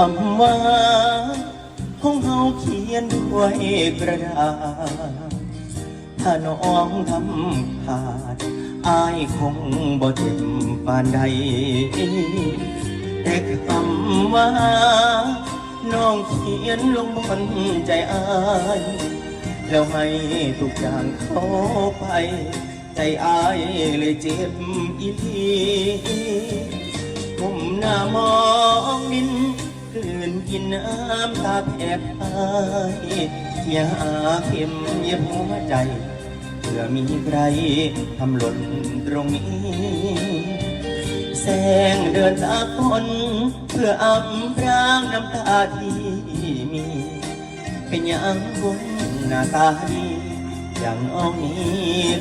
คำว่าของเฮาเขียนด้วยกระดาษ ถ้าน้องทำขาดอายคงบ่เจ็บปานใด แต่คำว่า น้องเขียนลงบนใจอาย แล้วให้ทุกอย่างเข้าไป ใจอายเลยเจ็บอีทีผมหน้ามอง กินน้ำตาแผบอายอย่าเข็มเย็บหัวใจเพื่อมีใครทำหล่นตรงนี้ แสงเดินตากฝนเพื่ออำพรางน้ำตาที่มี เป็นอย่างบนหน้าตาดีอย่างน้องนี้